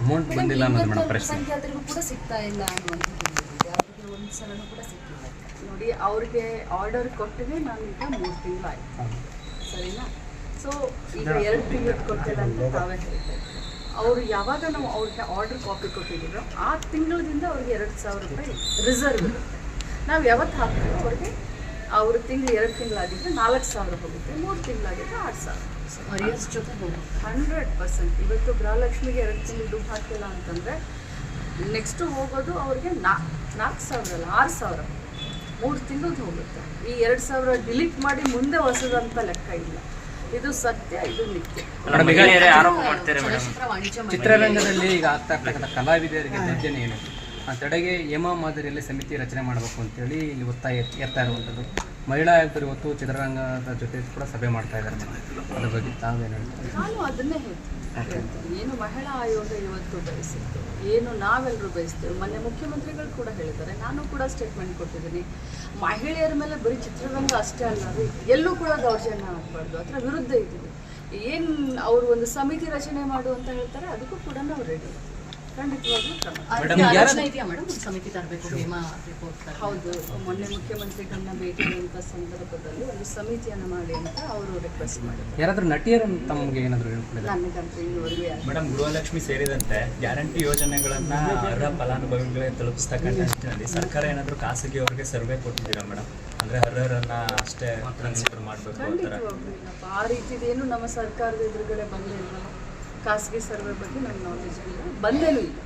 Amount ಬಂದಿಲ್ಲ ಅನ್ನೋದು madam ಪ್ರಶ್ನೆ. ಸಂಖ್ಯಾತರಿಗೂ ಕೂಡ ಸಿಗ್ತಾ ಇಲ್ಲ ಅನ್ನುವಂಥದ್ದು ಅವರಿಗೆ ಒಂದು ಸಲನೂ ಕೂಡ ಸಿಕ್ಕಿಲ್ಲ ನೋಡಿ ಅವ್ರಿಗೆ ಆರ್ಡರ್ ಕೊಟ್ಟಿದೆ ನಾನು ಈಗ ಮೂರು ತಿಂಗಳು ಆಯ್ತು. ಸರಿನಾ? ಸೊ ಈಗ ಎರಡು ತಿಂಗಳು ಕೊಟ್ಟಿಲ್ಲ ಅಂತ ತಾವೇ ಹೇಳ್ತಾ ಅವರು ಯಾವಾಗ ನಾವು ಅವ್ರಿಗೆ ಆರ್ಡರ್ ಕಾಪಿ ಕೊಟ್ಟಿದ್ದೀರೋ ಆ ತಿಂಗಳಿಂದ ಅವ್ರಿಗೆ ಎರಡು ಸಾವಿರ ರೂಪಾಯಿ ರಿಸರ್ವ್ ಇರುತ್ತೆ. ನಾವು ಯಾವತ್ತು ಹಾಕ್ತೀವೋ ಅವ್ರಿಗೆ ಅವ್ರ ತಿಂಗಳು ಎರಡು ತಿಂಗಳಾಗಿದ್ದರೆ ನಾಲ್ಕು ಸಾವಿರ ಹೋಗುತ್ತೆ ಮೂರು ತಿಂಗಳಾಗಿದ್ದರೆ ಆರು ಸಾವಿರ ಜೊತೆ ಹಂಡ್ರೆಡ್ ಪರ್ಸೆಂಟ್. ಇವತ್ತು ಗೃಹಲಕ್ಷ್ಮಿಗೆ ಎರಡು ತಿಂಗಳು ದುಡ್ಡು ಹಾಕಿಲ್ಲ ಅಂತಂದರೆ ನೆಕ್ಸ್ಟು ಹೋಗೋದು ಅವ್ರಿಗೆ ನಾಲ್ಕು ನಾಲ್ಕು ಸಾವಿರ ಅಲ್ಲ ಆರು ಸಾವಿರ. ಮೂರು ತಿಂಗಳದ್ದು ಹೋಗುತ್ತೆ. ಈ ಎರಡು ಸಾವಿರ ಡಿಲೀಟ್ ಮಾಡಿ ಮುಂದೆ ಹೊಸದಂತ ಲೆಕ್ಕ ಇಲ್ಲ. ಇದು ಸತ್ಯ ಇದು ನಿತ್ಯ. ಚಿತ್ರರಂಗದಲ್ಲಿ ಈಗ ಆಗ್ತಾ ಇರ್ತಕ್ಕಂಥ ಕಲಾವಿದರಿಗೆ ದರ್ಜನೆ ಏನು? ತಡೆಗೆ ಯಮ ಮಾದರಿಯಲ್ಲಿ ಸಮಿತಿ ರಚನೆ ಮಾಡಬೇಕು ಅಂತೇಳಿ ಇಲ್ಲಿ ಒತ್ತಾಯ ಎತ್ತಾ ಇರುವಂಥದ್ದು. ಮಹಿಳಾ ಆಯುಕ್ತರು ಇವತ್ತು ಚಿತ್ರರಂಗದ ಜೊತೆ ಕೂಡ ಸಭೆ ಮಾಡ್ತಾ ಇದ್ದಾರೆ. ಅದ್ರ ಬಗ್ಗೆ ತಾವೇನು ಹೇಳ್ತಾರೆ? ನಾನು ಅದನ್ನೇ ಹೇಳ್ತೀನಿ. ಏನು ಮಹಿಳಾ ಆಯೋಗ ಇವತ್ತು ಬಯಸಿತ್ತು ಏನು ನಾವೆಲ್ಲರೂ ಬಯಸ್ತೇವೆ ಮೊನ್ನೆ ಮುಖ್ಯಮಂತ್ರಿಗಳು ಕೂಡ ಹೇಳಿದ್ದಾರೆ. ನಾನು ಕೂಡ ಸ್ಟೇಟ್ಮೆಂಟ್ ಕೊಟ್ಟಿದ್ದೀನಿ. ಮಹಿಳೆಯರ ಮೇಲೆ ಬರೀ ಚಿತ್ರರಂಗ ಅಷ್ಟೇ ಅಲ್ಲ ಎಲ್ಲೂ ಕೂಡ ದೌರ್ಜನ್ಯ ಆಗಬಾರ್ದು. ಅದರ ವಿರುದ್ಧ ಇದ್ದೀವಿ. ಏನು ಅವರು ಒಂದು ಸಮಿತಿ ರಚನೆ ಮಾಡು ಅಂತ ಹೇಳ್ತಾರೆ, ಅದಕ್ಕೂ ಕೂಡ ನಾವು ರೆಡಿ ಸಮಿತಿ ತರಬೇಕು ಹೌದು ಮೊನ್ನೆ ಮುಖ್ಯಮಂತ್ರಿಗಳನ್ನ ಭೇಟಿ ಆದಂಥ ಸಂದರ್ಭದಲ್ಲಿ ಒಂದು ಸಮಿತಿಯನ್ನು ಮಾಡಿ ಅಂತ ಅವರು ರಿಕ್ವೆಸ್ಟ್ ಮಾಡಿದ್ದಾರೆ. ಯಾರಾದರೂ ನಟಿಯರು ತಮಗೆ ಏನಾದರೂ ನನಗಂತೂ ಇನ್ನುವರೆಗೂ ಮೇಡಮ್ ಗೃಹಲಕ್ಷ್ಮಿ ಸೇರಿದಂತೆ ಗ್ಯಾರಂಟಿ ಯೋಜನೆಗಳನ್ನ ಅರ್ಹ ಫಲಾನುಭವಿಗಳೇ ತಲುಪಿಸ್ತಕ್ಕಂಥ ನಿಟ್ಟಿನಲ್ಲಿ ಸರ್ಕಾರ ಏನಾದರೂ ಖಾಸಗಿಯವರಿಗೆ ಸರ್ವೆ ಕೊಟ್ಟಿದ್ದೀರಾ ಮೇಡಮ್ ಅಂದ್ರೆ ಅರ್ಹರನ್ನ ಅಷ್ಟೇ ಮಾಡಬೇಕು ಆ ರೀತಿದೇನು ನಮ್ಮ ಸರ್ಕಾರದ ಎದುರುಗಡೆ ಬಂದಿಲ್ಲ. ಖಾಸಗಿ ಸರ್ವೆ ಬಗ್ಗೆ ನನ್ನ ನಾಲೆಜ್ ಇಲ್ಲ. ಬಂದೇನೂ ಇಲ್ಲ.